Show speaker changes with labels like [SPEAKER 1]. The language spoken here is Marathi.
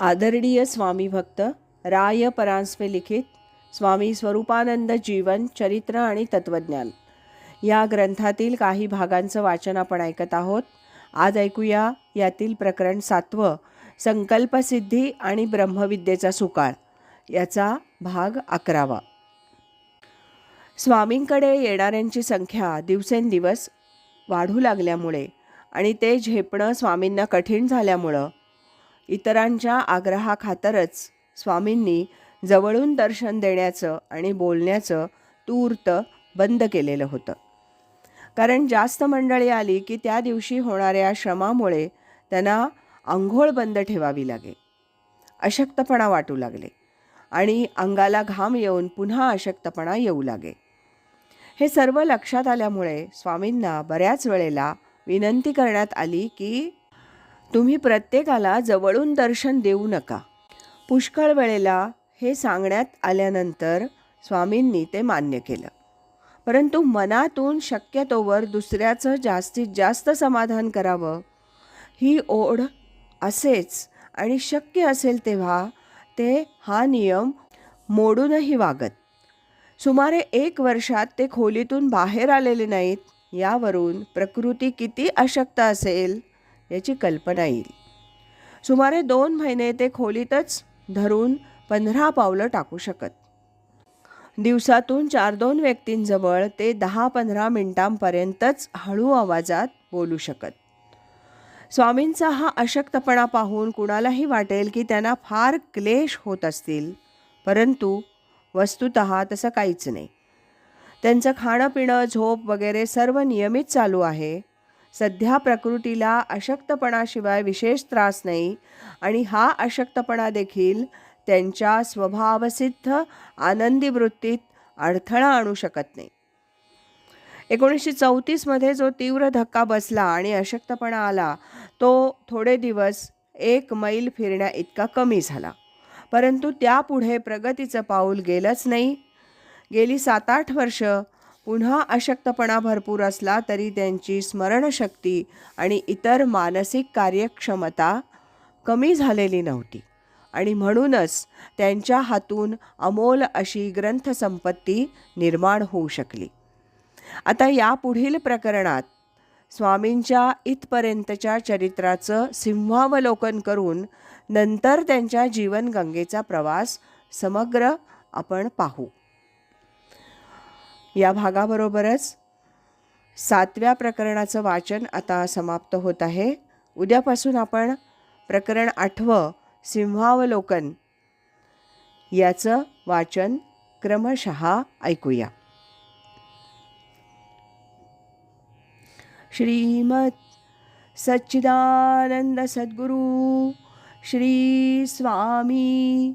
[SPEAKER 1] आदरणीय स्वामी भक्त राय परांजपे लिखित स्वामी स्वरूपानंद जीवन चरित्र आणि तत्वज्ञान. या ग्रंथातील काही भागांचं वाचन आपण ऐकत आहोत. आज ऐकूया यातील प्रकरण सातवं संकल्पसिद्धी आणि ब्रह्मविद्येचा सुकाळ. याचा भाग अकरावा. स्वामींकडे येणाऱ्यांची संख्या दिवसेंदिवस वाढू लागल्यामुळे आणि ते झेपणं स्वामींना कठीण झाल्यामुळं इतरांच्या आग्रहाखातरच स्वामींनी जवळून दर्शन देण्याचं आणि बोलण्याचं तूर्त बंद केलेलं होतं. कारण जास्त मंडळी आली की त्या दिवशी होणाऱ्या श्रमामुळे त्यांना आंघोळ बंद ठेवावी लागे अशक्तपणा वाटू लागले आणि अंगाला घाम येऊन पुन्हा अशक्तपणा येऊ लागे. हे सर्व लक्षात आल्यामुळे स्वामींना बऱ्याच वेळेला विनंती करण्यात आली की तुम्ही प्रत्येकाला जवळून दर्शन देऊ नका. पुष्कळ वेळेला हे सांगण्यात आल्यानंतर स्वामींनी ते मान्य केलं. परंतु मनातून शक्यतोवर दुसऱ्याचं जास्तीत जास्त समाधान करावं ही ओढ असेच आणि शक्य असेल तेव्हा ते हा नियम मोडूनही वागत. सुमारे एक वर्षात ते खोलीतून बाहेर आलेले नाहीत यावरून प्रकृती किती अशक्त असेल याची कल्पना येईल. सुमारे दोन महिने ते खोलीतच धरून पंधरा पावलं टाकू शकत. दिवसातून चार दोन व्यक्तींजवळ ते दहा पंधरा मिनिटांपर्यंतच हळू आवाजात बोलू शकत. स्वामींचा हा अशक्तपणा पाहून कुणालाही वाटेल की त्यांना फार क्लेश होत असतील परंतु वस्तुत तसं काहीच नाही. त्यांचं खाणं पिणं झोप वगैरे सर्व नियमित चालू आहे. सध्या प्रकृतीला अशक्तपणाशिवाय विशेष त्रास नाही आणि हा अशक्तपणा देखील त्यांच्या स्वभावसिद्ध आनंदी वृत्तीत अडथळा आणू शकत नाही. एकोणीसशे चौतीसमध्ये जो तीव्र धक्का बसला आणि अशक्तपणा आला तो थोडे दिवस एक मैल फिरण्या इतका कमी झाला. परंतु त्यापुढे प्रगतीचं पाऊल गेलंच नाही. गेली सात आठ वर्ष पुन्हा अशक्तपणा भरपूर असला तरी त्यांची स्मरणशक्ती आणि इतर मानसिक कार्यक्षमता कमी झालेली नव्हती. आणि म्हणूनच त्यांच्या हातून अमोल अशी ग्रंथसंपत्ती निर्माण होऊ शकली. आता यापुढील प्रकरणात स्वामींच्या इथपर्यंतच्या चरित्राचं सिंहावलोकन करून नंतर त्यांच्या जीवनगंगेचा प्रवास समग्र आपण पाहू. या भागाबरोबरच सातव्या प्रकरणाचं वाचन आता समाप्त होत आहे. उद्यापासून आपण प्रकरण आठवं सिंहावलोकन याचं वाचन क्रमशः ऐकूया. श्रीमत सच्चिदानंद सद्गुरु श्री स्वामी